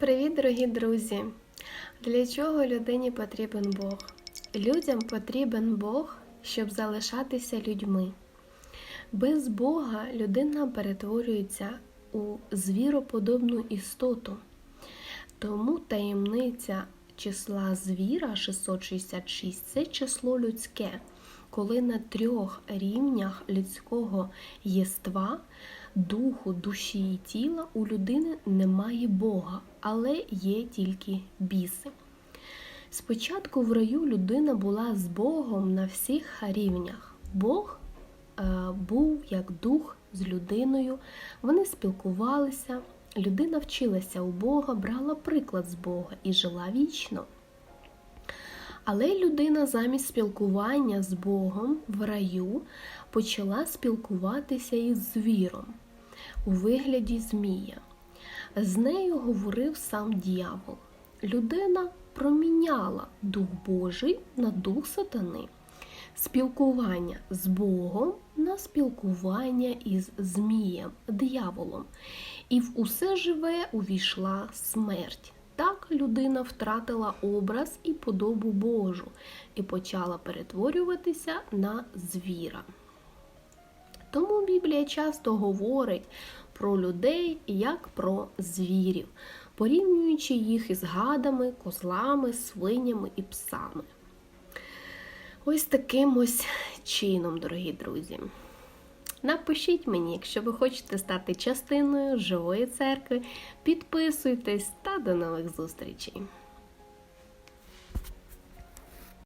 Привіт, дорогі друзі! Для чого людині потрібен Бог? Людям потрібен Бог, щоб залишатися людьми. Без Бога людина перетворюється у звіроподобну істоту. Тому таємниця числа звіра 666 це число людське, коли на трьох рівнях людського єства, духу, душі і тіла у людини немає Бога, але є тільки біси. Спочатку в раю людина була з Богом на всіх рівнях. Бог е, був як дух з людиною, вони спілкувалися, людина вчилася у Бога, брала приклад з Бога і жила вічно. Але людина замість спілкування з Богом в раю почала спілкуватися із звіром у вигляді Змія. З нею говорив сам дьявол. Людина проміняла Дух Божий на Дух Сатани, спілкування з Богом на спілкування із Змієм, дияволом. І в усе живе увійшла смерть. Людина втратила образ і подобу Божу і почала перетворюватися на звіра. Тому Біблія часто говорить про людей як про звірів, порівнюючи їх із гадами, козлами, свинями і псами. Ось таким ось чином, дорогі друзі. Напишіть мені, якщо ви хочете стати частиною живої церкви, підписуйтесь та до нових зустрічей!